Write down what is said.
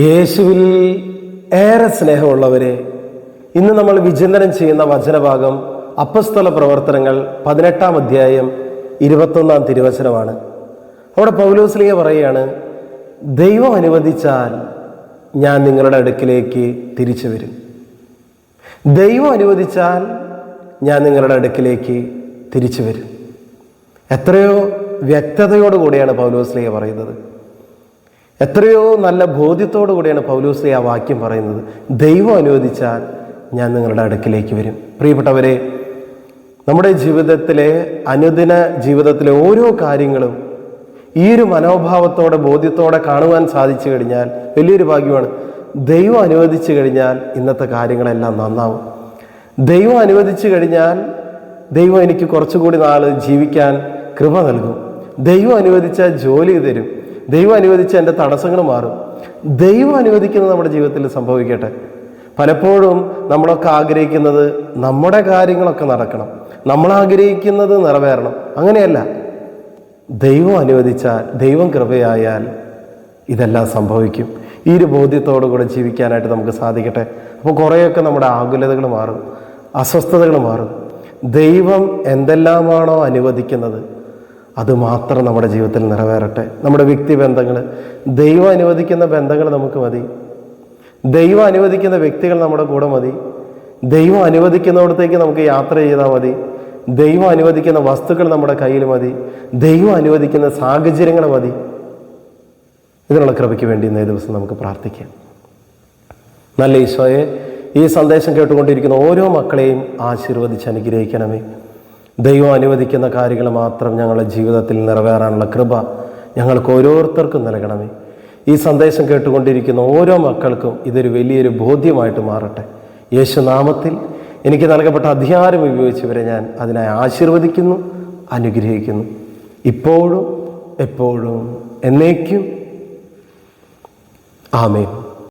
യേശുവിൽ ഏറെ സ്നേഹമുള്ളവരെ ഇന്ന് നമ്മൾ വിചിന്തനം ചെയ്യുന്ന വചനഭാഗം അപ്പസ്തല പ്രവർത്തനങ്ങൾ പതിനെട്ടാം അധ്യായം ഇരുപത്തൊന്നാം തിരുവചനമാണ്. അവിടെ പൗലോസ്ലിയ പറയുകയാണ് ദൈവം അനുവദിച്ചാൽ ഞാൻ നിങ്ങളുടെ അടുക്കിലേക്ക് തിരിച്ചു വരും. ദൈവം അനുവദിച്ചാൽ ഞാൻ നിങ്ങളുടെ അടുക്കിലേക്ക് തിരിച്ചു വരും. എത്രയോ വ്യക്തതയോടുകൂടിയാണ് പൗലോസ്ലിയ പറയുന്നത്. എത്രയോ നല്ല ബോധ്യത്തോടു കൂടിയാണ് പൗലൂസ് ആ വാക്യം പറയുന്നത്. ദൈവം അനുവദിച്ചാൽ ഞാൻ നിങ്ങളുടെ അടുക്കിലേക്ക് വരും. പ്രിയപ്പെട്ടവരെ നമ്മുടെ ജീവിതത്തിലെ അനുദിന ജീവിതത്തിലെ ഓരോ കാര്യങ്ങളും ഈ ഒരു മനോഭാവത്തോടെ ബോധ്യത്തോടെ കാണുവാൻ സാധിച്ചു കഴിഞ്ഞാൽ വലിയൊരു ഭാഗ്യമാണ്. ദൈവം അനുവദിച്ചു കഴിഞ്ഞാൽ ഇന്നത്തെ കാര്യങ്ങളെല്ലാം നന്നാവും. ദൈവം അനുവദിച്ചു കഴിഞ്ഞാൽ ദൈവം എനിക്ക് കുറച്ചുകൂടി നാൾ ജീവിക്കാൻ കൃപ നൽകും. ദൈവം അനുവദിച്ച ജോലി തരും. ദൈവം അനുവദിച്ച എന്റെ തടസ്സങ്ങൾ മാറും. ദൈവം അനുവദിക്കുന്നത് നമ്മുടെ ജീവിതത്തിൽ സംഭവിക്കട്ടെ. പലപ്പോഴും നമ്മളൊക്കെ ആഗ്രഹിക്കുന്നത് നമ്മുടെ കാര്യങ്ങളൊക്കെ നടക്കണം. നമ്മൾ ആഗ്രഹിക്കുന്നത് നിറവേറണം. അങ്ങനെയല്ല. ദൈവം അനുവദിച്ചാൽ ദൈവം കൃപയായാൽ ഇതെല്ലാം സംഭവിക്കും. ഈ ഒരു ബോധ്യത്തോടു കൂടെ ജീവിക്കാനായിട്ട് നമുക്ക് സാധിക്കട്ടെ. അപ്പോൾ കുറേയൊക്കെ നമ്മുടെ ആകുലതകൾ മാറും. അസ്വസ്ഥതകൾ മാറും. ദൈവം എന്തെല്ലാമാണോ അനുവദിക്കുന്നത്? അത് മാത്രം നമ്മുടെ ജീവിതത്തിൽ നിറവേറട്ടെ. നമ്മുടെ വ്യക്തി ബന്ധങ്ങൾ ദൈവം അനുവദിക്കുന്ന ബന്ധങ്ങൾ നമുക്ക് മതി. ദൈവം അനുവദിക്കുന്ന വ്യക്തികൾ നമ്മുടെ കൂടെ മതി. ദൈവം അനുവദിക്കുന്നിടത്തേക്ക് നമുക്ക് യാത്ര ചെയ്താൽ മതി. ദൈവം അനുവദിക്കുന്ന വസ്തുക്കൾ നമ്മുടെ കയ്യിൽ മതി. ദൈവം അനുവദിക്കുന്ന സാഹചര്യങ്ങൾ മതി. ഇതിനുള്ള കൃപയ്ക്ക് വേണ്ടി ഇന്നേ ദിവസം നമുക്ക് പ്രാർത്ഥിക്കാം. നല്ല ഈശോയെ ഈ സന്ദേശം കേട്ടുകൊണ്ടിരിക്കുന്ന ഓരോ മക്കളെയും ആശീർവദിച്ച് അനുഗ്രഹിക്കണമേ. ദൈവം അനുവദിക്കുന്ന കാര്യങ്ങൾ മാത്രം ഞങ്ങളുടെ ജീവിതത്തിൽ നിറവേറാനുള്ള കൃപ ഞങ്ങൾക്ക് ഓരോരുത്തർക്കും നൽകണമേ. ഈ സന്ദേശം കേട്ടുകൊണ്ടിരിക്കുന്ന ഓരോ മക്കൾക്കും ഇതൊരു വലിയൊരു ബോധ്യമായിട്ട് മാറട്ടെ. യേശുനാമത്തിൽ എനിക്ക് നൽകപ്പെട്ട അധികാരം ഉപയോഗിച്ചവരെ ഞാൻ അതിനായി ആശീർവദിക്കുന്നു അനുഗ്രഹിക്കുന്നു. ഇപ്പോഴും എപ്പോഴും എന്നേക്കും. ആമേൻ.